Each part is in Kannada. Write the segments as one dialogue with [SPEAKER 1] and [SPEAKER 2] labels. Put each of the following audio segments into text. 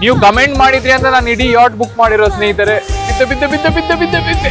[SPEAKER 1] ನೀವು ಕಮೆಂಟ್ ಮಾಡಿದ್ರಿ ಅಂತ ನಾನು ಇಡೀ ಯಾಟ್ ಬುಕ್ ಮಾಡಿರೋ ಸ್ನೇಹಿತರೆ. ಬಿದ್ದ ಬಿದ್ದ ಬಿದ್ದ ಬಿದ್ದ ಬಿದ್ದ.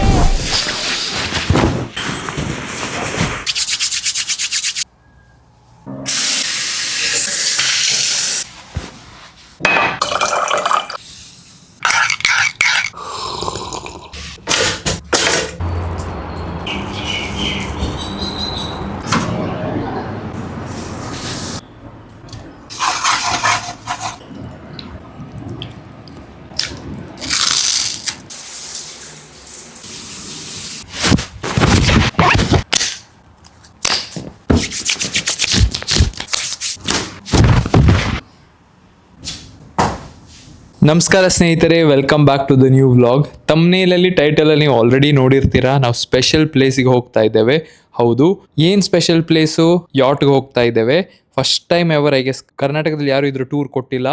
[SPEAKER 1] ನಮಸ್ಕಾರ ಸ್ನೇಹಿತರೆ welcome back to the new vlog ತಮ್ನೇಲಲ್ಲಿ ಟೈಟಲಲ್ಲಿ ನೀವು ಆಲ್ರೆಡಿ ನೋಡಿರ್ತೀರಾ, ನಾವು ಸ್ಪೆಷಲ್ ಪ್ಲೇಸಿಗೆ ಹೋಗ್ತಾ ಇದ್ದೇವೆ. ಹೌದು, ಏನು ಸ್ಪೆಷಲ್ ಪ್ಲೇಸು ಯಾಟ್ಗೆ ಹೋಗ್ತಾ ಇದ್ದೇವೆ. First time ever I guess ಕರ್ನಾಟಕದಲ್ಲಿ ಯಾರು ಇದ್ರ ಟೂರ್ ಕೊಟ್ಟಿಲ್ಲ.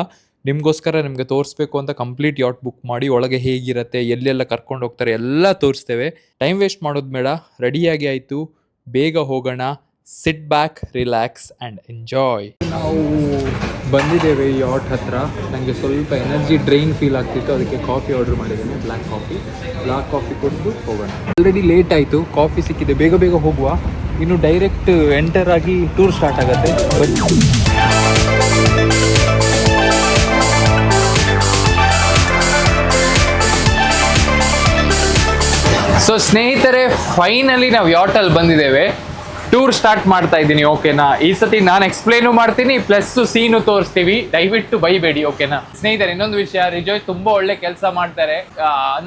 [SPEAKER 1] ನಿಮಗೋಸ್ಕರ ನಿಮಗೆ ತೋರಿಸ್ಬೇಕು ಅಂತ ಕಂಪ್ಲೀಟ್ ಯಾಟ್ ಬುಕ್ ಮಾಡಿ, ಒಳಗೆ ಹೇಗಿರುತ್ತೆ ಎಲ್ಲೆಲ್ಲ ಕರ್ಕೊಂಡು ಹೋಗ್ತಾರೆ, ಎಲ್ಲ ತೋರಿಸ್ತೇವೆ. ಟೈಮ್ ವೇಸ್ಟ್ ಮಾಡೋದು ಬೇಡ ರೆಡಿಯಾಗಿ ಆಯಿತು. ಬೇಗ ಹೋಗೋಣ. Sit back relax and enjoy ನಾವು ಬಂದಿದ್ದೇವೆ ಯಾಟ್ ಹತ್ರ. ನನಗೆ ಸ್ವಲ್ಪ ಎನರ್ಜಿ ಡ್ರೈನ್ ಫೀಲ್ ಆಗ್ತಿತ್ತು. ಅದಕ್ಕೆ ಕಾಫಿ ಆರ್ಡರ್ ಮಾಡಿದ್ದೇನೆ ಬ್ಲ್ಯಾಕ್ ಕಾಫಿ ಬ್ಲ್ಯಾಕ್ ಕಾಫಿ ಕೊಟ್ಟು ಹೋಗೋಣ. ಆಲ್ರೆಡಿ ಲೇಟ್ ಆಯಿತು. ಕಾಫಿ ಸಿಕ್ಕಿದೆ. ಬೇಗ ಬೇಗ ಹೋಗುವ. ಇನ್ನು ಡೈರೆಕ್ಟ್ ಎಂಟರ್ ಆಗಿ ಟೂರ್ ಸ್ಟಾರ್ಟ್ ಆಗುತ್ತೆ. ಸೊ ಸ್ನೇಹಿತರೆ ಫೈನಲಿ ನಾವು ಯಾಟಲ್ಲಿ ಬಂದಿದ್ದೇವೆ. ಟೂರ್ ಸ್ಟಾರ್ಟ್ ಮಾಡ್ತಾ ಇದ್ದೀನಿ, ಓಕೆನಾ? ಈ ಸತಿ ನಾನು ಎಕ್ಸ್ಪ್ಲೇನು ಮಾಡ್ತೀನಿ ಪ್ಲಸ್ ಸೀನು ತೋರಿಸ್ತೀವಿ. ದಯವಿಟ್ಟು ಬೈಬೇಡಿ, ಓಕೆನಾ? ಸ್ನೇಹಿತರೆ, ಇನ್ನೊಂದು ವಿಷಯ, ರಿಜೋಯ್ ತುಂಬಾ ಒಳ್ಳೆ ಕೆಲಸ ಮಾಡ್ತಾರೆ.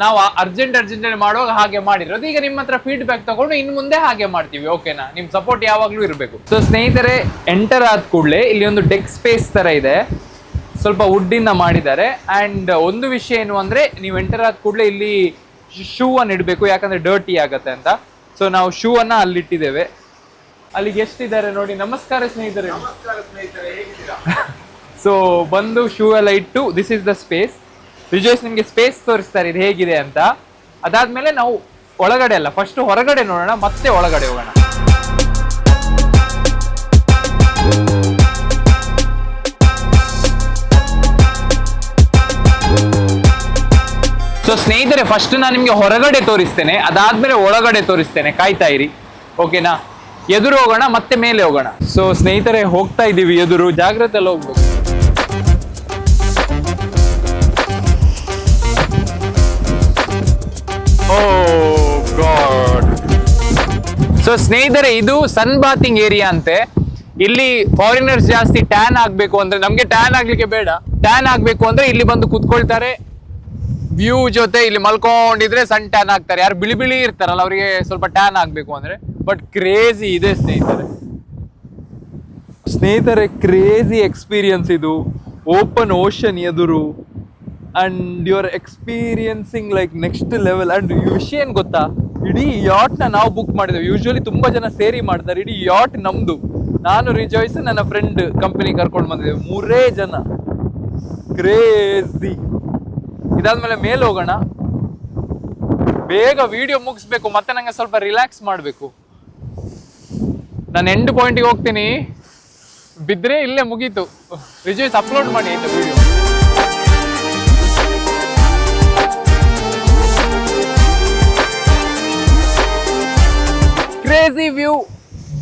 [SPEAKER 1] ನಾವು ಅರ್ಜೆಂಟ್ ಅರ್ಜೆಂಟ್ ಮಾಡುವಾಗ ಹಾಗೆ ಮಾಡಿರೋದು. ಈಗ ನಿಮ್ಮ ಹತ್ರ ಫೀಡ್ಬ್ಯಾಕ್ ತಗೊಂಡು ಇನ್ನು ಮುಂದೆ ಹಾಗೆ ಮಾಡ್ತೀವಿ, ಓಕೆನಾ? ನಿಮ್ ಸಪೋರ್ಟ್ ಯಾವಾಗ್ಲೂ ಇರಬೇಕು. ಸೊ ಸ್ನೇಹಿತರೆ ಎಂಟರ್ ಆದ ಕೂಡಲೇ ಇಲ್ಲಿ ಒಂದು ಡೆಕ್ ಸ್ಪೇಸ್ ತರ ಇದೆ. ಸ್ವಲ್ಪ ವುಡ್ಡಿಂದ ಮಾಡಿದ್ದಾರೆ. ಆ್ಯಂಡ್ ಒಂದು ವಿಷಯ ಏನು ಅಂದರೆ, ನೀವು ಎಂಟರ್ ಆದ ಕೂಡಲೇ ಇಲ್ಲಿ ಶೂ ಅನ್ನು ಇಡಬೇಕು, ಯಾಕಂದ್ರೆ ಡರ್ಟಿ ಆಗತ್ತೆ ಅಂತ. ಸೊ ನಾವು ಶೂ ಅನ್ನ ಅಲ್ಲಿಟ್ಟಿದ್ದೇವೆ. ಅಲ್ಲಿಗೆ ಎಷ್ಟಿದ್ದಾರೆ ನೋಡಿ ನಮಸ್ಕಾರ ಸ್ನೇಹಿತರೆ. ಸೊ ಬಂದು ಶೂ ಎಲ್ಲ ಇಟ್ಟು ದಿಸ್ ಇಸ್ ದ ಸ್ಪೇಸ್ ವಿಜಯಸ್ ನಿಮಗೆ ಸ್ಪೇಸ್ ತೋರಿಸ್ತಾರೆ ಇದು ಹೇಗಿದೆ ಅಂತ. ಅದಾದ್ಮೇಲೆ ನಾವು ಒಳಗಡೆ ಅಲ್ಲ ಫಸ್ಟ್ ಹೊರಗಡೆ ನೋಡೋಣ ಮತ್ತೆ ಒಳಗಡೆ ಹೋಗೋಣ. ಸೊ ಸ್ನೇಹಿತರೆ ಫಸ್ಟ್ ನಾನು ನಿಮಗೆ ಹೊರಗಡೆ ತೋರಿಸ್ತೇನೆ ಅದಾದ್ಮೇಲೆ ಒಳಗಡೆ ತೋರಿಸ್ತೇನೆ ಕಾಯ್ತಾ ಇರಿ. ಓಕೆನಾ ಎದುರು ಹೋಗೋಣ ಮತ್ತೆ ಮೇಲೆ ಹೋಗೋಣ. ಸೊ ಸ್ನೇಹಿತರೆ ಹೋಗ್ತಾ ಇದ್ದೀವಿ ಎದುರು. ಜಾಗ್ರತೆಯಲ್ಲಿ ಹೋಗ್ಬೇಕು. ಓ ಗಾಡ್ ಸೊ ಸ್ನೇಹಿತರೆ ಇದು ಸನ್ ಬಾತಿಂಗ್ ಏರಿಯಾ ಅಂತೆ. ಇಲ್ಲಿ ಫಾರಿನರ್ಸ್ ಜಾಸ್ತಿ ಟ್ಯಾನ್ ಆಗ್ಬೇಕು ಅಂದ್ರೆ ನಮ್ಗೆ ಟ್ಯಾನ್ ಆಗ್ಲಿಕ್ಕೆ ಬೇಡ. ಟ್ಯಾನ್ ಆಗ್ಬೇಕು ಅಂದ್ರೆ ಇಲ್ಲಿ ಬಂದು ಕುತ್ಕೊಳ್ತಾರೆ. ವ್ಯೂ ಜೊತೆ ಇಲ್ಲಿ ಮಲ್ಕೊಂಡಿದ್ರೆ ಸನ್ ಟ್ಯಾನ್ ಆಗ್ತಾರೆ. ಯಾರು ಬಿಳಿ ಬಿಳಿ ಇರ್ತಾರಲ್ಲ ಅವರಿಗೆ ಸ್ವಲ್ಪ ಟ್ಯಾನ್ ಆಗ್ಬೇಕು ಅಂದ್ರೆ. ಬಟ್ ಕ್ರೇಜಿ ಇದೆ ಸ್ನೇಹಿತರೆ. ಸ್ನೇಹಿತರೆ ಕ್ರೇಜಿ ಎಕ್ಸ್ಪೀರಿಯನ್ಸ್ ಇದು. ಓಪನ್ ಓಷನ್ ಎದುರು. And you are experiencing like next level and ವಿಷಯ ಏನು ಗೊತ್ತಾ? ಇಡೀ ಯಾಟ್ನ ನಾವು ಬುಕ್ ಮಾಡಿದ್ದೇವೆ ಯೂಶ್ವಲಿ ತುಂಬ ಜನ ಸೇರಿ ಮಾಡ್ತಾರೆ. ಇಡೀ ಯಾಟ್ ನಮ್ಮದು ನಾನು ರಿಜಾಯ್ಸ್ ನನ್ನ ಫ್ರೆಂಡ್ ಕಂಪನಿ ಕರ್ಕೊಂಡು ಬಂದಿದ್ದೇವೆ ಮೂರೇ ಜನ. ಕ್ರೇಜಿ ಇದಾದ್ಮೇಲೆ ಮೇಲೆ ಹೋಗೋಣ. ಬೇಗ ವಿಡಿಯೋ ಮುಗಿಸ್ಬೇಕು. ಮತ್ತೆ ನಂಗೆ ಸ್ವಲ್ಪ ರಿಲ್ಯಾಕ್ಸ್ ಮಾಡಬೇಕು. ನಾನು ಎಂಡ್ ಪಾಯಿಂಟಿಗೆ ಹೋಗ್ತೀನಿ. ಬಿದ್ದರೆ ಇಲ್ಲೇ ಮುಗೀತು. ರಿಜ್ಯೂಸ್ ಅಪ್ಲೋಡ್ ಮಾಡಿ ಆಯ್ತು ವಿಡಿಯೋ ಕ್ರೇಜಿ ವ್ಯೂ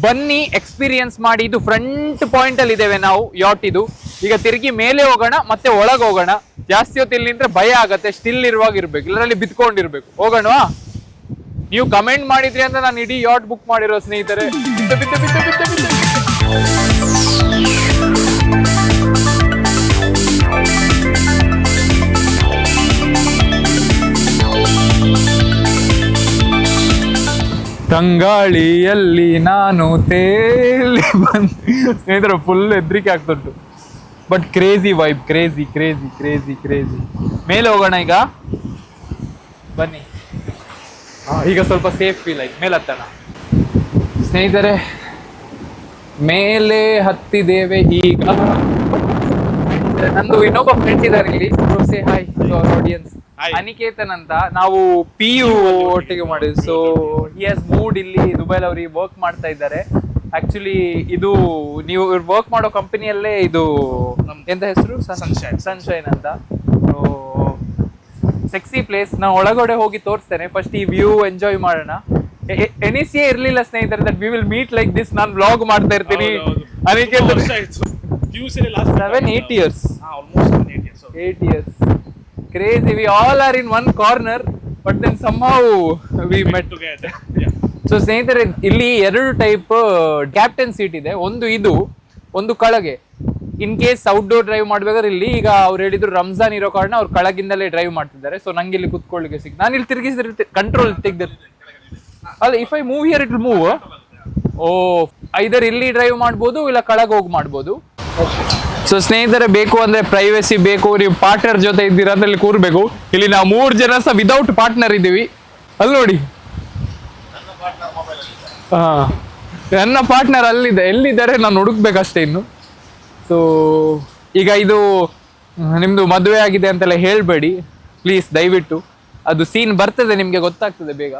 [SPEAKER 1] ಬನ್ನಿ ಎಕ್ಸ್ಪೀರಿಯನ್ಸ್ ಮಾಡಿ. ಇದು ಫ್ರಂಟ್ ಪಾಯಿಂಟ್ ಅಲ್ಲಿ ಇದ್ದೇವೆ ನಾವು ಯಾಟ್ ಇದು. ಈಗ ತಿರುಗಿ ಮೇಲೆ ಹೋಗೋಣ, ಮತ್ತೆ ಒಳಗೆ ಹೋಗೋಣ. ಜಾಸ್ತಿ ಹೊತ್ತು ಇಲ್ಲಿ ಭಯ ಆಗುತ್ತೆ ಸ್ಟಿಲ್ ಇರುವಾಗ ಇರಬೇಕು. ಇಲ್ಲರಲ್ಲಿ ಬಿದ್ಕೊಂಡಿರ್ಬೇಕು ಹೋಗೋಣವಾ? ನೀವು ಕಮೆಂಟ್ ಮಾಡಿದ್ರಿ ಅಂತ ನಾನು ಇಡೀ ಯಾಟ್ ಬುಕ್ ಮಾಡಿರೋ ಸ್ನೇಹಿತರೆ. ತಂಗಾಳಿಯಲ್ಲಿ ನಾನು ತೇಲಿ ಬಂದು ಸ್ನೇಹಿತರೆ ಫುಲ್ ಹೆದ್ರಿಕೆ ಆಗ್ತುಂಟು. But crazy vibe crazy crazy crazy crazy ಮೇಲೆ ಹೋಗೋಣ ಈಗ. ಬನ್ನಿ. ಈಗ ಸ್ವಲ್ಪ ಸೇಫ್ ಫೀಲ್ ಆಯ್ತು ಮೇಲೆ ಹತ್ತಣ ಸ್ನೇಹಿತರೆ ಮೇಲೆ ಹತ್ತಿದ್ದೇವೆ ಈಗ. ನಂದು ಇನ್ನೊಬ್ಬ ಫ್ರೆಂಡ್ ಇದ್ದಾರೆ ಇಲ್ಲಿ. ಸೇ ಹಾಯ್ ಆಡಿಯನ್ಸ್ ಅನಿಕೇತನ್ ಅಂತ. ನಾವು ಪಿ ಯು ಒಟ್ಟಿಗೆ ಮಾಡಿದ್ವಿ ಸೊ ಹಿ ಹ್ಯಾಸ್ ಮೂಡ್ ಇಲ್ಲಿ ದುಬೈಲ್ ಅವ್ರಿಗೆ ವರ್ಕ್ ಮಾಡ್ತಾ ಇದ್ದಾರೆ. ಆಕ್ಚುಲಿ ಇದು ನೀವು ವರ್ಕ್ ಮಾಡೋ ಕಂಪನಿಯಲ್ಲೇ ಇದು ಎಂತ ಹೆಸರು?
[SPEAKER 2] ಸನ್ಶೈನ್
[SPEAKER 1] ಸನ್ಶೈನ್ ಅಂತ. ಸೆಕ್ಸಿ ಪ್ಲೇಸ್ ನಾನು ಒಳಗಡೆ ಹೋಗಿ ತೋರಿಸ್ತೇನೆ. ಫಸ್ಟ್ ಈ ವ್ಯೂ ಎಂಜಾಯ್ ಮಾಡೋಣ. ಎನಿಸಿಯೇ ಇರಲಿಲ್ಲ ಸ್ನೇಹಿತರೆ that we will meet like this ನಾನು ವ್ಲಾಗ್ ಮಾಡ್ತಾ ಇರ್ತೀನಿ. ಅದಕ್ಕೆ seven eight years eight years crazy we all are in one corner but then somehow we met so ಸ್ನೇಹಿತರೆ ಇಲ್ಲಿ ಎರಡು ಟೈಪ್ ಕ್ಯಾಪ್ಟನ್ ಸೀಟ್ ಇದೆ. ಒಂದು ಇದು ಒಂದು ಕೆಳಗೆ. ಇನ್ ಕೇಸ್ ಔಟ್ಡೋರ್ ಡ್ರೈವ್ ಮಾಡ್ಬೇಕಾದ್ರೆ ಇಲ್ಲಿ ಈಗ ಅವ್ರು ಹೇಳಿದ್ರು ರಂಜಾನ್ ಇರೋ ಕಾರಣ ಅವ್ರು ಕೆಳಗಿಂದಲೇ ಡ್ರೈವ್ ಮಾಡ್ತಿದ್ದಾರೆ. ಸೊ ನಂಗೆ ಇಲ್ಲಿ ಕುತ್ಕೊಳ್ಳಿಕ್ಕೆ ಸಿಗ್ ನಾನು ಇಲ್ಲಿ ತಿರುಗಿಸಿದ್ರೆ ಕಂಟ್ರೋಲ್ ತೆಗ್ದು. ಅಲ್ಲ if I move here it move oh, either ಇಲ್ಲಿ ಡ್ರೈವ್ ಮಾಡ್ಬೋದು, ಇಲ್ಲ ಕೆಳಗೆ ಹೋಗಿ ಮಾಡ್ಬೋದು? ಸೊ ಸ್ನೇಹಿತರೆ, ಬೇಕು ಅಂದ್ರೆ ಪ್ರೈವಸಿ ಬೇಕು. ನೀವು ಪಾರ್ಟ್ನರ್ ಜೊತೆ ಇದ್ದೀರಾ ಅಂತ ಇಲ್ಲಿ ಕೂರ್ಬೇಕು. ಇಲ್ಲಿ ನಾವು ಮೂರು ಜನ ಸಹ ವಿದೌಟ್ ಪಾರ್ಟ್ನರ್ ಇದ್ದೀವಿ. ಅಲ್ಲಿ ನೋಡಿ. ಹಾ. ನನ್ನ ಪಾರ್ಟ್ನರ್ ಅಲ್ಲಿದೆ. ಎಲ್ಲಿದ್ದಾರೆ? ನಾನು ಹುಡುಕ್ಬೇಕಷ್ಟೇ ಇನ್ನು. ಸೊ ಈಗ ಇದು ನಿಮ್ಮದು ಮದುವೆ ಆಗಿದೆ ಅಂತೆಲ್ಲ ಹೇಳ್ಬೇಡಿ. ಪ್ಲೀಸ್ ದಯವಿಟ್ಟು. ಅದು ಸೀನ್ ಬರ್ತದೆ ನಿಮಗೆ ಗೊತ್ತಾಗ್ತದೆ ಬೇಗ.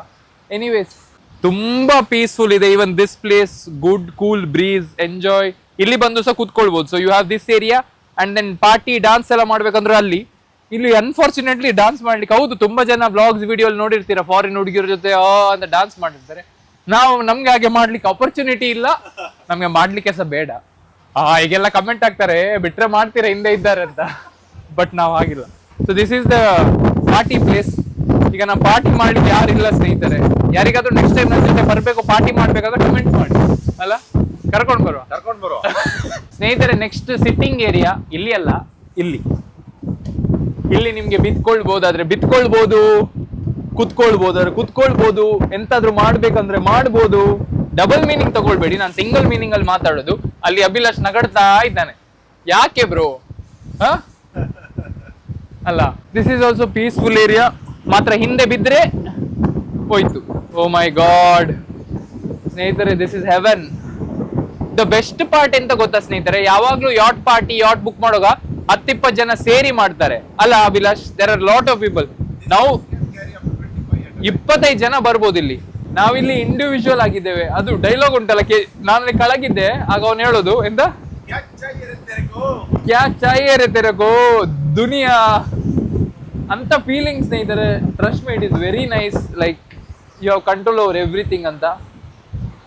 [SPEAKER 1] ಎನಿವೇಸ್ ತುಂಬಾ ಪೀಸ್ಫುಲ್ ಇದೆ even this place good cool breeze enjoy ಇಲ್ಲಿ ಬಂದು ಸಹ ಕೂತ್ಕೊಳ್ಬೋದು. So you have this area and then party dance ಎಲ್ಲ ಮಾಡ್ಬೇಕಂದ್ರೆ ಅಲ್ಲಿ. ಇಲ್ಲಿ ಅನ್ಫಾರ್ಚುನೇಟ್ಲಿ ಡಾನ್ಸ್ ಮಾಡ್ಲಿಕ್ಕೆ, ಹೌದು, ತುಂಬಾ ಜನ ಬ್ಲಾಗ್ಸ್ ವಿಡಿಯೋ ನೋಡಿರ್ತೀರ? ಫಾರಿನ್ ಹುಡುಗಿಯರ ಜೊತೆ, ಆ, ಅಂತ ಡಾನ್ಸ್ ಮಾಡಿರ್ತಾರೆ. ನಾವು ನಮ್ಗೆ ಹಾಗೆ ಮಾಡ್ಲಿಕ್ಕೆ ಅಪರ್ಚುನಿಟಿ ಇಲ್ಲ. ನಮಗೆ ಮಾಡ್ಲಿಕ್ಕೆ ಸಹ ಬೇಡ. ಆ ಈಗೆಲ್ಲ ಕಮೆಂಟ್ ಆಗ್ತಾರೆ ಬಿಟ್ರೆ ಮಾಡ್ತೀರಾ ಹಿಂದೆ ಇದ್ದಾರೆ ಅಂತ. ಬಟ್ ನಾವು ಆಗಿಲ್ಲ. So this is the party place ಈಗ ನಾವು ಪಾರ್ಟಿ ಮಾಡ್ಲಿಕ್ಕೆ ಯಾರಿಲ್ಲ ಸ್ನೇಹಿತರೆ? ಯಾರಿಗಾದ್ರೂ ನೆಕ್ಸ್ಟ್ ಟೈಮ್ ನನ್ನ ಜೊತೆ ಬರ್ಬೇಕು ಪಾರ್ಟಿ ಮಾಡ್ಬೇಕಾದ್ರೆ ಕಮೆಂಟ್ ಮಾಡಿ. ಅಲ್ಲ? ಕರ್ಕೊಂಡು ಬರುವ?
[SPEAKER 2] ಕರ್ಕೊಂಡ್ ಬರುವ.
[SPEAKER 1] ಸ್ನೇಹಿತರೆ ನೆಕ್ಸ್ಟ್ ಸಿಟ್ಟಿಂಗ್ ಏರಿಯಾ ಇಲ್ಲಿ ಅಲ್ಲ ಇಲ್ಲಿ. ಇಲ್ಲಿ ನಿಮ್ಗೆ ಬಿತ್ಕೊಳ್ಬಹುದಾದ್ರೆ ಬಿತ್ಕೊಳ್ಬಹುದು ಕುತ್ಕೊಳ್ಬಹುದಾದ್ರೆ ಕುತ್ಕೊಳ್ಬಹುದು ಎಂತಾದ್ರೂ ಮಾಡ್ಬೇಕಂದ್ರೆ ಮಾಡ್ಬೋದು. ಡಬಲ್ ಮೀನಿಂಗ್ ತಗೊಳ್ಬೇಡಿ. ನಾನು ಸಿಂಗಲ್ ಮೀನಿಂಗ್ ಅಲ್ಲಿ ಮಾತಾಡೋದು. ಅಲ್ಲಿ ಅಭಿಲಾಷ್ ನಗಡ್ತಾ ಇದ್ದಾನೆ. ಯಾಕೆ ಬ್ರೋ? ಅಲ್ಲ this is also peaceful area ಮಾತ್ರ ಹಿಂದೆ ಬಿದ್ದರೆ ಹೋಯ್ತು. ಓ ಮೈ ಗಾಡ್ ಸ್ನೇಹಿತರೆ this is heaven the best part ಎಂತ ಗೊತ್ತಾ ಸ್ನೇಹಿತರೆ? ಯಾವಾಗ್ಲೂ ಯಾಟ್ ಪಾರ್ಟಿ ಯಾಟ್ ಬುಕ್ ಮಾಡುವಾಗ ಹತ್ತಿಪ್ಪತ್ತು ಜನ ಸೇರಿ ಮಾಡ್ತಾರೆ. ಅಲ್ಲ Abhilash there are lot of people ನಾವು ಇಪ್ಪತ್ತೈದು ಜನ ಬರ್ಬೋದು ಇಲ್ಲಿ. ನಾವಿಲ್ಲಿ ಇಂಡಿವಿಜುವಲ್ ಆಗಿದ್ದೇವೆ. ಅದು ಡೈಲಾಗ್ ಉಂಟಲ್ಲ, ಕೆ ನಾನು ಕೆಳಗಿದ್ದೆ, ಆಗ ಅವನು ಹೇಳೋದು, ಎಂತ? ಕ್ಯಾ ಚಾಹಿಯೇ ರೇ ತೆರೆಗೋ ದುನಿಯಾ. ಅಂತ ಫೀಲಿಂಗ್ ಸ್ನೇಹಿತರೆ trust made is very nice like you have control over everything ಅಂತ.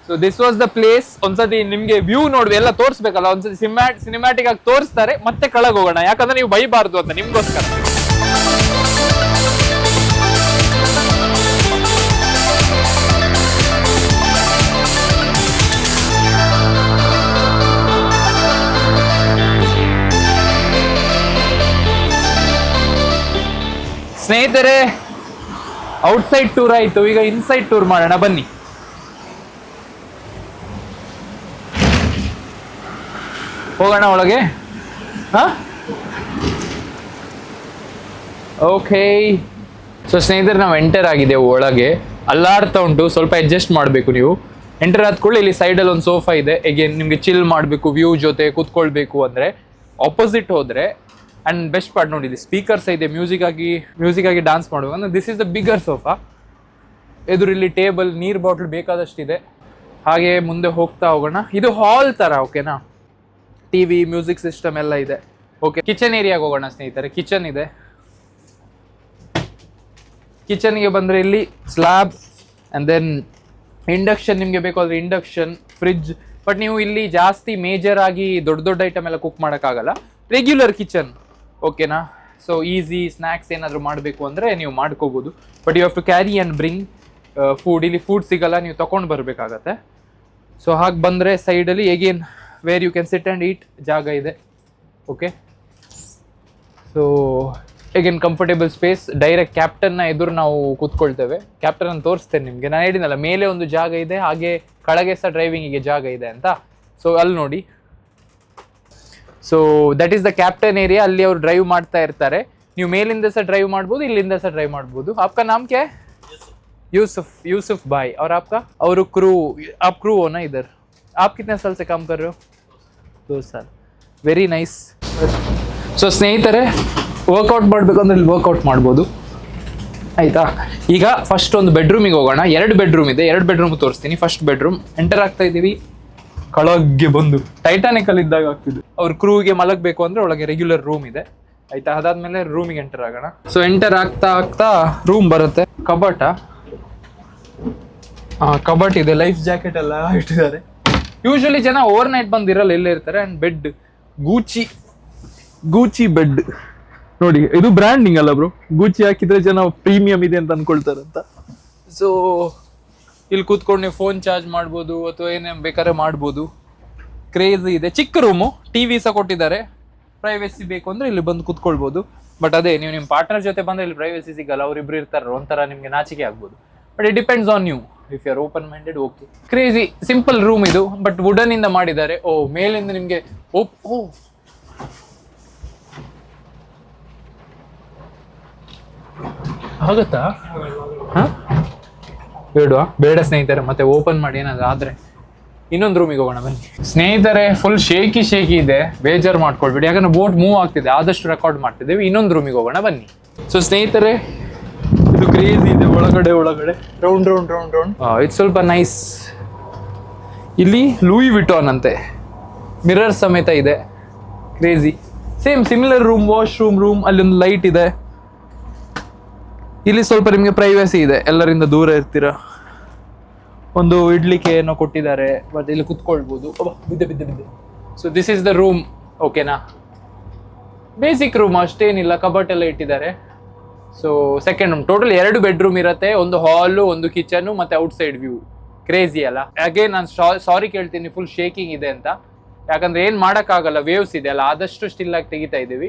[SPEAKER 1] So this was the place ಒಂದ್ಸತಿ ನಿಮ್ಗೆ ವ್ಯೂ ನೋಡಿ ಎಲ್ಲ ತೋರಿಸ್ಬೇಕಲ್ಲ, ಒಂದ್ಸತಿ ಸಿನಿಮ್ಯಾಟ್ ಸಿನಿಮ್ಯಾಟಿಕ್ ಆಗಿ ತೋರಿಸ್ತಾರೆ, ಮತ್ತೆ ಕೆಳಗೆ ಹೋಗೋಣ ಯಾಕಂದ್ರೆ ನೀವು ಬೈಬಾರ್ದು ಅಂತ, ನಿಮ್ಗೋಸ್ಕರ. ಸ್ನೇಹಿತರೆ ಔಟ್ಸೈಡ್ ಟೂರ್ ಆಯ್ತು. ಈಗ ಇನ್ಸೈಡ್ ಟೂರ್ ಮಾಡೋಣ. ಬನ್ನಿ. ಹೋಗೋಣ ಒಳಗೆ. ಹಾ? ಓಕೆ ಸೊ ಸ್ನೇಹಿತರೆ, ನಾವು ಎಂಟರ್ ಆಗಿದ್ದೇವೆ ಒಳಗೆ. ಅಲ್ಲಾಡ್ತಾ ಉಂಟು. ಸ್ವಲ್ಪ ಅಡ್ಜಸ್ಟ್ ಮಾಡಬೇಕು ನೀವು. ಎಂಟರ್ ಆದ್ಕೊಳ್ಳಿ ಇಲ್ಲಿ ಸೈಡಲ್ಲಿ ಒಂದು ಸೋಫಾ ಇದೆ. ಎಗೇನ್ ನಿಮಗೆ ಚಿಲ್ ಮಾಡಬೇಕು ವ್ಯೂ ಜೊತೆ ಕೂತ್ಕೊಳ್ಬೇಕು ಅಂದರೆ ಆಪೋಸಿಟ್ ಹೋದರೆ ಆ್ಯಂಡ್ ಬೆಸ್ಟ್ ಪಾರ್ಟ್ ನೋಡಿ, ಇಲ್ಲಿ ಸ್ಪೀಕರ್ಸ್ ಇದೆ ಮ್ಯೂಸಿಕ್ ಆಗಿ ಮ್ಯೂಸಿಕ್ ಆಗಿ ಡಾನ್ಸ್ ಮಾಡುವ ಅಂದರೆ this is the bigger sofa ಎದುರಿಲ್ಲಿ table ನೀರ್ ಬಾಟ್ಲ್ ಬೇಕಾದಷ್ಟಿದೆ. ಹಾಗೆ ಮುಂದೆ ಹೋಗ್ತಾ ಹೋಗೋಣ. ಇದು ಹಾಲ್ ಥರ ಓಕೆನಾ ಟಿ ವಿ ಮ್ಯೂಸಿಕ್ ಸಿಸ್ಟಮ್ ಎಲ್ಲ ಇದೆ. ಓಕೆ ಕಿಚನ್ ಏರಿಯಾಗೆ ಹೋಗೋಣ ಸ್ನೇಹಿತರೆ ಕಿಚನ್ ಇದೆ. ಕಿಚನ್ಗೆ ಬಂದರೆ ಇಲ್ಲಿ ಸ್ಲ್ಯಾಬ್ ಆ್ಯಂಡ್ ದೆನ್ ಇಂಡಕ್ಷನ್ ನಿಮಗೆ ಬೇಕಾದ್ರೆ ಇಂಡಕ್ಷನ್ ಫ್ರಿಜ್ ಬಟ್ ನೀವು ಇಲ್ಲಿ ಜಾಸ್ತಿ ಮೇಜರ್ ಆಗಿ ದೊಡ್ಡ ದೊಡ್ಡ ಐಟಮ್ ಎಲ್ಲ ಕುಕ್ ಮಾಡೋಕ್ಕಾಗಲ್ಲ. ರೆಗ್ಯುಲರ್ ಕಿಚನ್ ಓಕೆನಾ ಸೊ ಈಸಿ ಸ್ನ್ಯಾಕ್ಸ್ ಏನಾದರೂ ಮಾಡಬೇಕು ಅಂದರೆ ನೀವು ಮಾಡ್ಕೋಬೋದು. But you have to carry and bring food ಇಲ್ಲಿ ಫುಡ್ ಸಿಗಲ್ಲ, ನೀವು ತೊಗೊಂಡು ಬರಬೇಕಾಗತ್ತೆ. ಸೊ ಹಾಗೆ ಬಂದರೆ ಸೈಡಲ್ಲಿ again where you can sit and eat ಜಾಗ ಇದೆ. Okay so again comfortable space direct ಕ್ಯಾಪ್ಟನ್ನ ಎದುರು ನಾವು ಕೂತ್ಕೊಳ್ತೇವೆ. ಕ್ಯಾಪ್ಟನ್ ತೋರಿಸ್ತೇನೆ ನಿಮಗೆ. ನಾನು ಹೇಳಿದ್ನಲ್ಲ, ಮೇಲೆ ಒಂದು ಜಾಗ ಇದೆ, ಹಾಗೆ ಕೆಳಗೆ ಸಹ ಡ್ರೈವಿಂಗಿಗೆ ಜಾಗ ಇದೆ ಅಂತ. ಸೊ ಅಲ್ಲಿ ನೋಡಿ. so that is the captain area ಅಲ್ಲಿ ಅವ್ರು ಡ್ರೈವ್ ಮಾಡ್ತಾ ಇರ್ತಾರೆ ನೀವು ಮೇಲಿಂದ ಸಹ ಡ್ರೈವ್ ಮಾಡ್ಬೋದು ಇಲ್ಲಿಂದ ಸಹ ಡ್ರೈವ್ ಮಾಡ್ಬೋದು आपका नाम क्या है यूसुफ यूसुफ भाई और आपका और क्रू आप क्रू हो ना इधर आप कितने साल से काम कर रहे हो दो साल ವೆರಿ ನೈಸ್ ಸೊ ಸ್ನೇಹಿತರೆ ವರ್ಕೌಟ್ ಮಾಡಬೇಕಂದ್ರೆ ಇಲ್ಲಿ ವರ್ಕೌಟ್ ಮಾಡ್ಬೋದು ಆಯ್ತಾ ಈಗ ಫಸ್ಟ್ ಒಂದು ಬೆಡ್ರೂಮಿಗೆ ಹೋಗೋಣ ಎರಡು ಬೆಡ್ರೂಮ್ ಇದೆ ಎರಡು ಬೆಡ್ರೂಮ್ ತೋರಿಸ್ತೀನಿ ಫಸ್ಟ್ ಬೆಡ್ರೂಮ್ ಎಂಟರ್ ಆಗ್ತಾ ಇದ್ದೀವಿ ಕೆಳಗೆ ಬಂದು. ಟೈಟಾನಿಕ್ ಅಲ್ಲಿ ಇದ್ದಾಗ ಆಗ್ತಿದ್ದು. ಅವ್ರ ಕ್ರೂಗೆ ಮಲಗಬೇಕು ಅಂದ್ರೆ ಒಳಗೆ ರೆಗ್ಯುಲರ್ ರೂಮ್ ಇದೆ. ಆಯ್ತಾ? ಅದಾದ್ಮೇಲೆ ರೂಮಿಗೆ ಎಂಟರ್ ಆಗೋಣ. ಸೊ ಎಂಟರ್ ಆಗ್ತಾ ಆಗ್ತಾ ರೂಮ್ ಬರುತ್ತೆ. ಕಬಟ. ಕಬಟ್ ಇದೆ. ಲೈಫ್ ಜಾಕೆಟ್ ಎಲ್ಲ ಇಟ್ಟಿದ್ದಾರೆ. ಯೂಶಲಿ ಜನ ಓವರ್ ನೈಟ್ ಬಂದು ಇರಲ್ಲ ಇಲ್ಲೇ ಇರ್ತಾರೆ. And bed Gucci Gucci bed ನೋಡಿ ಇದು ಬ್ರ್ಯಾಂಡಿಂಗ್ ಅಲ್ಲ ಬ್ರೋ ಗೂಚಿ ಹಾಕಿದ್ರೆ ಜನ ಪ್ರೀಮಿಯಂ ಇದೆ ಅಂತ ಅನ್ಕೊಳ್ತಾರಂತ. ಸೊ ಇಲ್ಲಿ ಕೂತ್ಕೊಂಡು ನೀವು ಫೋನ್ ಚಾರ್ಜ್ ಮಾಡ್ಬೋದು ಅಥವಾ ಏನೇನು ಬೇಕಾದ್ರೆ ಮಾಡ್ಬೋದು. ಕ್ರೇಜ್ ಇದೆ. ಚಿಕ್ಕ ರೂಮು ಟಿ ವಿ ಸಹ ಕೊಟ್ಟಿದ್ದಾರೆ. ಪ್ರೈವೇಸಿ ಬೇಕು ಅಂದರೆ ಇಲ್ಲಿ ಬಂದು ಕೂತ್ಕೊಳ್ಬೋದು. ಬಟ್ ಅದೇ ನೀವು ನಿಮ್ಮ ಪಾರ್ಟ್ನರ್ ಜೊತೆ ಬಂದರೆ ಇಲ್ಲಿ ಪ್ರೈವೇಸಿ ಸಿಗಲ್ಲ. ಅವರಿಬ್ರು ಇರ್ತಾರೆ ಒಂಥರ ನಿಮಗೆ ನಾಚಿಕೆ ಆಗ್ಬೋದು. But it depends on you if you are open minded okay crazy simple room ಇದು. ಬಟ್ ವುಡನ್ ಇಂದ ಮಾಡಿದ್ದಾರೆ. ಓ ಮೇಲಿಂದ ನಿಮಗೆ ಓಪ್ ಓ. ಆಗತ್ತಾ? ಹಾ? ಬೇಡವಾ? ಬೇಡ ಸ್ನೇಹಿತರೆ, ಮತ್ತೆ ಓಪನ್ ಮಾಡಿ ಏನಾದ್ರು ಆದ್ರೆ ಇನ್ನೊಂದು ರೂಮಿಗೆ ಹೋಗೋಣ, ಬನ್ನಿ. ಸ್ನೇಹಿತರೆ ಫುಲ್ ಶೇಕಿ ಶೇಕಿ ಇದೆ. ಬೇಜಾರು ಮಾಡ್ಕೊಳ್ಬೇಡಿ. ಯಾಕಂದ್ರೆ ಬೋಟ್ ಮೂವ್ ಆಗ್ತಿದೆ. ಆದಷ್ಟು ರೆಕಾರ್ಡ್ ಮಾಡ್ತಿದ್ದೇವೆ. ಇನ್ನೊಂದು ರೂಮಿಗೆ ಹೋಗೋಣ, ಬನ್ನಿ. ಸೊ ಸ್ನೇಹಿತರೆ, ಇದು ಕ್ರೇಜಿ ಇದೆ. ಒಳಗಡೆ ಒಳಗಡೆ. ರೌಂಡ್ ರೌಂಡ್ ರೌಂಡ್ ರೌಂಡ್ ಇದು ಸ್ವಲ್ಪ ನೈಸ್ ಇಲ್ಲಿ ಲೂಯಿ ವಿಟಾನ್ ಅಂತೆ. ಮಿರರ್ ಸಮೇತ ಇದೆ. Crazy same similar room washroom room ಅಲ್ಲಿ ಒಂದು ಲೈಟ್ ಇದೆ. ಇಲ್ಲಿ ಸ್ವಲ್ಪ ನಿಮಗೆ ಪ್ರೈವಸಿ ಇದೆ. ಎಲ್ಲರಿಂದ ದೂರ ಇರ್ತೀರ? ಒಂದು ಇಡ್ಲಿಕ್ಕೆ ಏನೋ ಕೊಟ್ಟಿದ್ದಾರೆ ಬಟ್ ಇಲ್ಲಿ ಕುತ್ಕೊಳ್ಬೋದು. ಬಿದ್ದೆ ಬಿದ್ದೆ ಬಿದ್ದೆ. So this is the room ಓಕೆನಾ ಬೇಸಿಕ್ ರೂಮ್ ಅಷ್ಟೇನಿಲ್ಲ ಕಬಟ್ ಎಲ್ಲ ಇಟ್ಟಿದ್ದಾರೆ. ಸೊ ಸೆಕೆಂಡ್ ರೂಮ್ ಟೋಟಲ್ ಎರಡು ಬೆಡ್ರೂಮ್ ಇರುತ್ತೆ, ಒಂದು ಹಾಲು ಒಂದು ಕಿಚನ್ ಮತ್ತೆ ಔಟ್ಸೈಡ್ ವ್ಯೂ ಕ್ರೇಜಿ ಅಲ್ಲ? ಅಗೇನ್ ನಾನು ಸಾರಿ ಕೇಳ್ತೀನಿ ಫುಲ್ ಶೇಕಿಂಗ್ ಇದೆ ಅಂತ. ಯಾಕಂದ್ರೆ ಏನ್ ಮಾಡೋಕ್ಕಾಗಲ್ಲ ವೇವ್ಸ್ ಇದೆ ಅಲ್ಲ, ಆದಷ್ಟು ಸ್ಟಿಲ್ ಆಗಿ ತೆಗಿತಾ ಇದ್ದೀವಿ.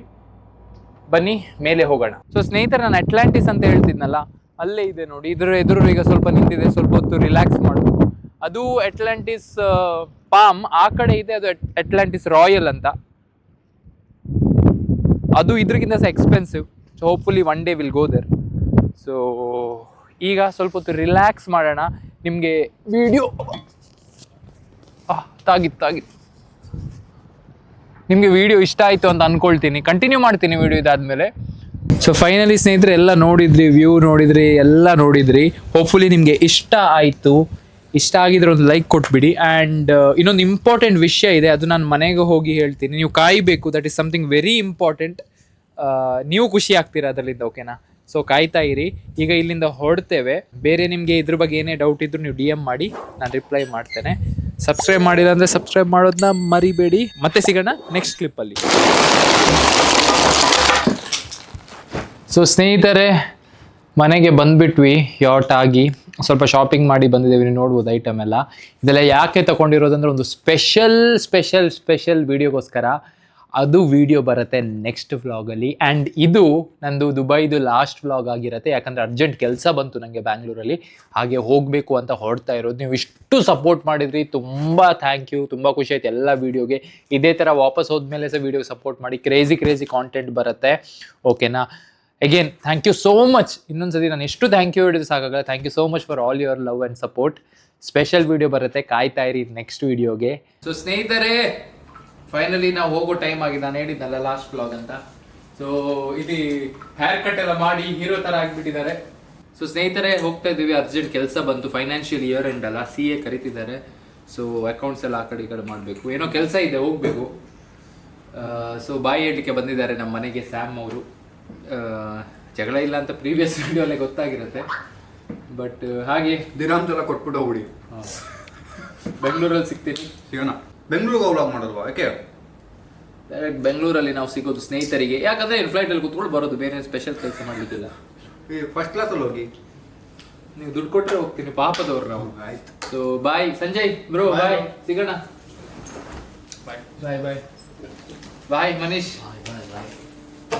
[SPEAKER 1] ಬನ್ನಿ, ಮೇಲೆ ಹೋಗೋಣ. ಸೊ ಸ್ನೇಹಿತರೆ, ನಾನು ಅಟ್ಲಾಂಟಿಸ್ ಅಂತ ಹೇಳ್ತಿದ್ನಲ್ಲ, ಅಲ್ಲೇ ಇದೆ ನೋಡಿ. ಇದ್ರ ಎದುರು ಈಗ ಸ್ವಲ್ಪ ನಿಂತಿದೆ, ಸ್ವಲ್ಪ ಹೊತ್ತು ರಿಲ್ಯಾಕ್ಸ್ ಮಾಡಬೇಕು ಅದು ಅಟ್ಲಾಂಟಿಸ್ ಪಾಮ್ ಆ ಕಡೆ ಇದೆ, ಅದು ಅಟ್ಲಾಂಟಿಸ್ ರಾಯಲ್ ಅಂತ. ಅದು ಇದ್ರಿಗಿಂತ ಸಹ expensive so hopefully one day will go there so ಈಗ ಸ್ವಲ್ಪ ಹೊತ್ತು ರಿಲ್ಯಾಕ್ಸ್ ಮಾಡೋಣ. ನಿಮಗೆ ವಿಡಿಯೋ ತಾಗಿತ್ತು ತಾಗಿತ್ತು. ನಿಮಗೆ ವಿಡಿಯೋ ಇಷ್ಟ ಆಯಿತು ಅಂತ ಅಂದ್ಕೊಳ್ತೀನಿ ಕಂಟಿನ್ಯೂ ಮಾಡ್ತೀನಿ ವಿಡಿಯೋ ಇದಾದಮೇಲೆ. ಸೊ ಫೈನಲಿ ಸ್ನೇಹಿತರೆ, ಎಲ್ಲ ನೋಡಿದ್ರಿ ವ್ಯೂ ನೋಡಿದ್ರಿ, ಎಲ್ಲ ನೋಡಿದ್ರಿ. ಹೋಪ್ಫುಲಿ ನಿಮಗೆ ಇಷ್ಟ ಆಯಿತು. ಇಷ್ಟ ಆಗಿದ್ರೆ ಒಂದು ಲೈಕ್ ಕೊಟ್ಬಿಡಿ. ಆ್ಯಂಡ್ ಇನ್ನೊಂದು ಇಂಪಾರ್ಟೆಂಟ್ ವಿಷಯ ಇದೆ. ಅದು ನಾನು ಮನೆಗೆ ಹೋಗಿ ಹೇಳ್ತೀನಿ. ನೀವು ಕಾಯಬೇಕು. That is something very important ನೀವು ಖುಷಿ ಆಗ್ತೀರಾ ಅದರಿಂದ ಓಕೆನಾ ಸೊ ಕಾಯ್ತಾ ಇರಿ. ಈಗ ಇಲ್ಲಿಂದ ಹೊರಡ್ತೇವೆ. ಬೇರೆ ನಿಮಗೆ ಇದ್ರ ಬಗ್ಗೆ ಏನೇ ಡೌಟ್ ಇದ್ರು ನೀವು ಡಿ ಎಂ ಮಾಡಿ, ನಾನು ರಿಪ್ಲೈ ಮಾಡ್ತೇನೆ. ಸಬ್ಸ್ಕ್ರೈಬ್ ಮಾಡಿಲ್ಲ ಅಂದರೆ ಸಬ್ಸ್ಕ್ರೈಬ್ ಮಾಡೋದನ್ನ ಮರಿಬೇಡಿ. ಮತ್ತೆ ಸಿಗೋಣ ನೆಕ್ಸ್ಟ್ ಕ್ಲಿಪ್ಪಲ್ಲಿ ಸೊ ಸ್ನೇಹಿತರೆ, ಮನೆಗೆ ಬಂದ್ಬಿಟ್ವಿ ಯಾಟ್ ಆಗಿ. ಸ್ವಲ್ಪ ಶಾಪಿಂಗ್ ಮಾಡಿ ಬಂದಿದ್ದೇವೆ, ನೀವು ನೋಡ್ಬೋದು ಐಟಮ್ ಎಲ್ಲ. ಇದೆಲ್ಲ ಯಾಕೆ ತಗೊಂಡಿರೋದಂದ್ರೆ ಒಂದು ಸ್ಪೆಷಲ್ ಸ್ಪೆಷಲ್ ಸ್ಪೆಷಲ್ ವಿಡಿಯೋಗೋಸ್ಕರ ಅದು ವಿಡಿಯೋ ಬರುತ್ತೆ ನೆಕ್ಸ್ಟ್ ವ್ಲಾಗಲ್ಲಿ ಆ್ಯಂಡ್ ಇದು ನಂದು ದುಬೈದು ಲಾಸ್ಟ್ ವ್ಲಾಗ್ ಆಗಿರುತ್ತೆ. ಯಾಕಂದರೆ ಅರ್ಜೆಂಟ್ ಕೆಲಸ ಬಂತು ನನಗೆ ಬ್ಯಾಂಗ್ಳೂರಲ್ಲಿ ಹಾಗೆ ಹೋಗಬೇಕು ಅಂತ ಹೊರಡ್ತಾ ಇರೋದು. ನೀವು ಇಷ್ಟು ಸಪೋರ್ಟ್ ಮಾಡಿದ್ರಿ, ತುಂಬ ಥ್ಯಾಂಕ್ ಯು ತುಂಬ ಖುಷಿ ಆಯ್ತು ಎಲ್ಲ ವೀಡಿಯೋಗೆ ಇದೇ ಥರ ವಾಪಸ್ ಹೋದ್ಮೇಲೆ ಸಹ ವೀಡಿಯೋ ಸಪೋರ್ಟ್ ಮಾಡಿ ಕ್ರೇಜಿ ಕ್ರೇಜಿ ಕಾಂಟೆಂಟ್ ಬರುತ್ತೆ. ಓಕೆನಾ again thank you so much ಇನ್ನೊಂದ್ಸತಿ ನಾನು ಎಷ್ಟು ಥ್ಯಾಂಕ್ ಯು ಹೇಳಿದ್ರು ಸಾಕಾಗಲ್ಲ. Thank you so much for all your love and support special video ಬರುತ್ತೆ. ಕಾಯ್ತಾ ಇರಿ ನೆಕ್ಸ್ಟ್ ವಿಡಿಯೋಗೆ ಸೊ ಸ್ನೇಹಿತರೆ ಫೈನಲಿ ನಾವು ಹೋಗೋ ಟೈಮ್ ಆಗಿದೆ. ನಾನು ಹೇಳಿದ್ನಲ್ಲ ಲಾಸ್ಟ್ ಬ್ಲಾಗ್ ಅಂತ. ಸೊ ಇಲ್ಲಿ ಹೇರ್ ಕಟ್ ಎಲ್ಲ ಮಾಡಿ ಹೀರೋ ತರ ಆಗಿಬಿಟ್ಟಿದ್ದಾರೆ. ಸೊ ಸ್ನೇಹಿತರೆ ಹೋಗ್ತಾ ಇದೀವಿ ಅರ್ಜೆಂಟ್ ಕೆಲಸ ಬಂತು. ಫೈನಾನ್ಷಿಯಲ್ ಇಯರ್ ಎಂಡ್ ಅಲ್ಲ. ಸಿ ಎ ಕರಿತಿದ್ದಾರೆ. ಸೊ ಅಕೌಂಟ್ಸ್ ಎಲ್ಲ ಆ ಕಡೆ ಈ ಕಡೆ ಮಾಡಬೇಕು. ಏನೋ ಕೆಲಸ ಇದೆ ಹೋಗ್ಬೇಕು. ಸೊ ಬಾಯಿ ಹೇಳಲಿಕ್ಕೆ ಬಂದಿದ್ದಾರೆ ನಮ್ಮ ಮನೆಗೆ ಸ್ಯಾಮ್ ಅವರು. ಜಗಳ ಇಲ್ಲ ಅಂತ ಪ್ರೀವಿಯಸ್ ವಿಡಿಯೋಲ್ಲೇ ಗೊತ್ತಾಗಿರುತ್ತೆ. ಬಟ್ ಹಾಗೆ.
[SPEAKER 2] ದಿನಾಂಶ ಎಲ್ಲ ಕೊಟ್ಬಿಟ್ಟು ಹೋಗ್ಬಿಡಿ.
[SPEAKER 1] ಬೆಂಗಳೂರಲ್ಲಿ ಸಿಗ್ತೀನಿ.
[SPEAKER 2] ಸಿಗೋಣ. ಬೆಂಗಳೂರಿಗೆ ಹೋಗ್ಲಾಗ ಮಾಡಲ್ವಾ ಯಾಕೆ?
[SPEAKER 1] ಡೈರೆಕ್ಟ್ ಬೆಂಗಳೂರಲ್ಲಿ ನಾವು ಸಿಗೋದು ಸ್ನೇಹಿತರಿಗೆ. ಯಾಕಂದ್ರೆ ಫ್ಲೈಟ್ ಅಲ್ಲಿ ಕುತ್ಕೊಂಡು ಬರೋದು ಬೇರೆ ಸ್ಪೆಷಲ್ ಕೆಲಸ ಮಾಡಲಿಕ್ಕಿಲ್ಲ.
[SPEAKER 2] ಫಸ್ಟ್ ಫಸ್ಟ್ ಕ್ಲಾಸಲ್ಲಿ ಹೋಗಿ.
[SPEAKER 1] ನೀವು ದುಡ್ಡು ಕೊಟ್ಟರೆ ಹೋಗ್ತೀನಿ ಪಾಪದವ್ರು ನಾವು.
[SPEAKER 2] ಆಯ್ತು.
[SPEAKER 1] So bye Sanjay bro.
[SPEAKER 2] Bye
[SPEAKER 1] ಸಿಗೋಣ. ಬಾಯ್ ಬಾಯ್ ಬಾಯ್ ಬಾಯ್ ಮನೀಶ್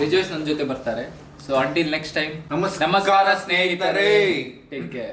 [SPEAKER 1] ರಿಜೋಯ್ಸ್ ನನ್ನ ಜೊತೆ ಬರ್ತಾರೆ. ಸೊ ಅಂಟಿಲ್ ನೆಕ್ಸ್ಟ್ ಟೈಮ್
[SPEAKER 2] ನಮಸ್ಕಾರ
[SPEAKER 1] ನಮಸ್ಕಾರ
[SPEAKER 2] ಸ್ನೇಹಿತರೆ.
[SPEAKER 1] ಸ್ನೇಹಿತರೆ. Take care